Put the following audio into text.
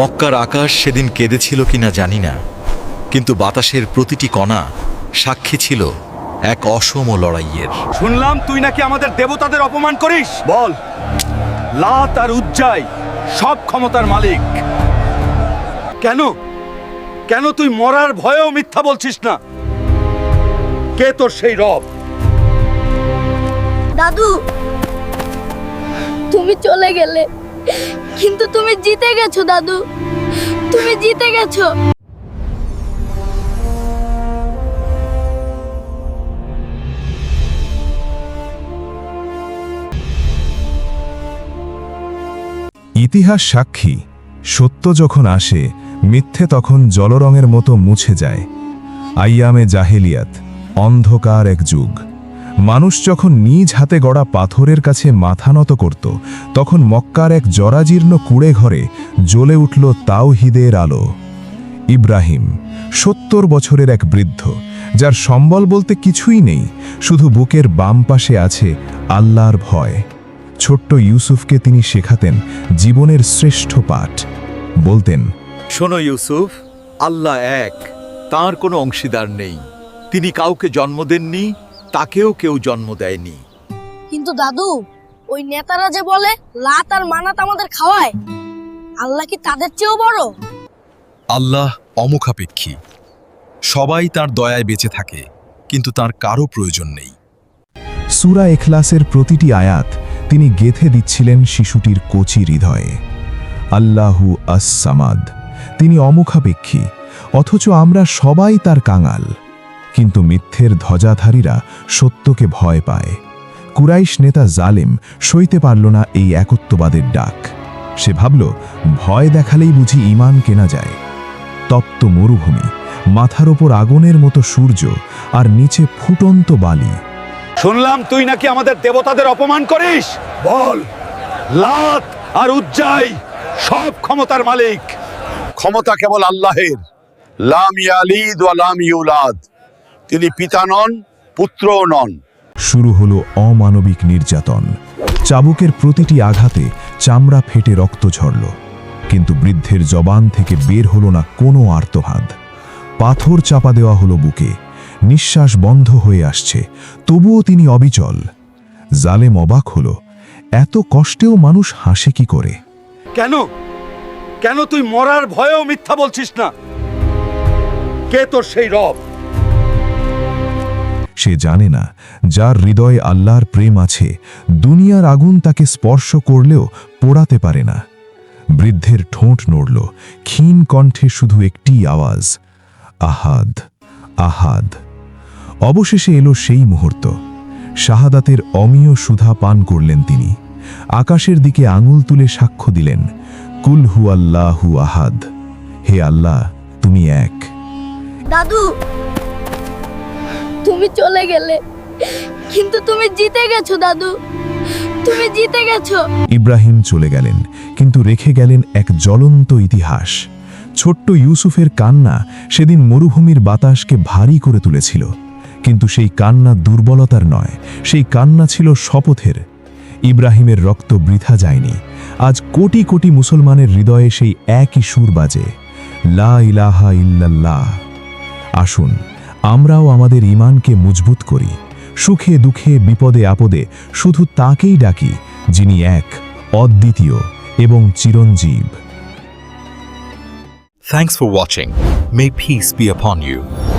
মক্কার আকাশ সেদিন কেঁদেছিল কিনা জানি না কিন্তু বাতাসের প্রতিটি কণা সাক্ষী ছিল এক অসম লড়াইয়ের। শুনলাম তুই নাকি আমাদের দেবতাদের অপমান করিস? বল। লাত আর উজ্জাই সব ক্ষমতার মালিক। কেন? কেন তুই মরার ভয়েও মিথ্যা বলছিস না? কে তোর সেই রব? দাদু তুমি চলে গেলে। কিন্তু তুমি জিতে গেছো, দাদু। তুমি জিতে গেছো। ইতিহাস সাক্ষী, সত্য যখন আসে, মিথ্যে তখন জলরঙের মতো মুছে যায়। আইয়ামে জাহেলিয়াত, অন্ধকার এক যুগ। মানুষ যখন নিজ হাতে গড়া পাথরের কাছে মাথা নত করত, তখন মক্কার এক জরাজীর্ণ কুড়ে ঘরে জ্বলে উঠল তাওহিদের আলো। ইব্রাহিম, সত্তর বছরের এক বৃদ্ধ, যার সম্বল বলতে কিছুই নেই, শুধু বুকের বাম পাশে আছে আল্লাহর ভয়। ছোট্ট ইউসুফকে তিনি শেখাতেন জীবনের শ্রেষ্ঠ পাঠ। বলতেন, শোনো ইউসুফ, আল্লাহ এক, তার কোনো অংশীদার নেই। তিনি কাউকে জন্ম দেননি তাকেও কেউ জন্ম দেয়নি। কিন্তু দাদু ওই নেতারা যে বলে লাত আর মানাত আমাদের খাওয়ায় আল্লাহ কি তাদের চেয়েও বড়? আল্লাহ অমুখাপেক্ষী। সবাই তার দয়ায় বেঁচে থাকে কিন্তু তার কারও প্রয়োজন নেই। সুরা এখলাসের প্রতিটি আয়াত তিনি গেথে দিচ্ছিলেন শিশুটির কচি হৃদয়ে। আল্লাহু আস-সামাদ তিনি অমুখাপেক্ষী অথচ আমরা সবাই তার কাঙাল। কিন্তু মিথ্যের ধ্বজাধারীরা সত্যকে ভয় পায়। কুরাইশ নেতা জালেম সইতে পারল না এই একত্ববাদের ডাক। সে ভাবল, ভয় দেখালেই বুঝি ইমান কেনা যায়। তপ্ত মরুভূমি, মাথার ওপর আগুনের মতো সূর্য আর নিচে ফুটন্ত বালি। শুনলাম তুই নাকি আমাদের দেবতাদের অপমান করিস? বল। লাত আর উজ্জাই সব ক্ষমতার মালিক। ক্ষমতা কেবল আল্লাহের। লাম ইয়ালিদ ওয়া লাম ইউলাদ। তিনি পিতা নন পুত্রও নন। শুরু হলো অমানবিক নির্যাতন। চাবুকের প্রতিটি আঘাতে চামড়া ফেটে রক্ত ঝরল। কিন্তু বৃদ্ধের জবান থেকে বের হলো না কোনো আর্তহাদ পাথর চাপা দেওয়া হলো বুকে। নিঃশ্বাস বন্ধ হয়ে আসছে। তবুও তিনি অবিচল। জালেম অবাক হলো এত কষ্টেও মানুষ হাসে কি করে? কেন? কেন তুই মরার ভয়েও মিথ্যা বলছিস না? কে তোর সেই রব? সে জানে না, যার হৃদয়ে আল্লাহর প্রেম আছে, দুনিয়ার আগুন তাকে স্পর্শ করলেও পোড়াতে পারে না। বৃদ্ধের ঠোঁট নড়ল, ক্ষীণ কণ্ঠে শুধু একটি আওয়াজ, আহাদ আহাদ। অবশেষে এলো সেই মুহূর্ত। শাহাদাতের অমীয় সুধা পান করলেন তিনি। আকাশের দিকে আঙুল তুলে সাক্ষ্য দিলেন, কুল হু আল্লাহু আহাদ। হে আল্লাহ, তুমি এক। দাদু তুমি চলে গেলে। কিন্তু তুমি জিতে গেছো, দাদু। তুমি জিতে গেছো। ইব্রাহিম চলে গেলেন, কিন্তু রেখে গেলেন এক জ্বলন্ত ইতিহাস। ছোট্ট ইউসুফের কান্না সেদিন মরুভূমির বাতাসকে ভারী করে তুলেছিল। কিন্তু সেই কান্না দুর্বলতার নয়, সেই কান্না ছিল শপথের। ইব্রাহিমের রক্ত বৃথা যায়নি। আজ কোটি কোটি মুসলমানের হৃদয়ে সেই একই সুর বাজে, লা ইলাহা ইল্লাল্লাহ। আসুন আমরাও আমাদের ইমানকে মজবুত করি। সুখে, দুঃখে, বিপদে, আপদে শুধু তাকেই ডাকি, যিনি এক, অদ্বিতীয় এবং চিরঞ্জীব। Thanks for watching may peace be upon you.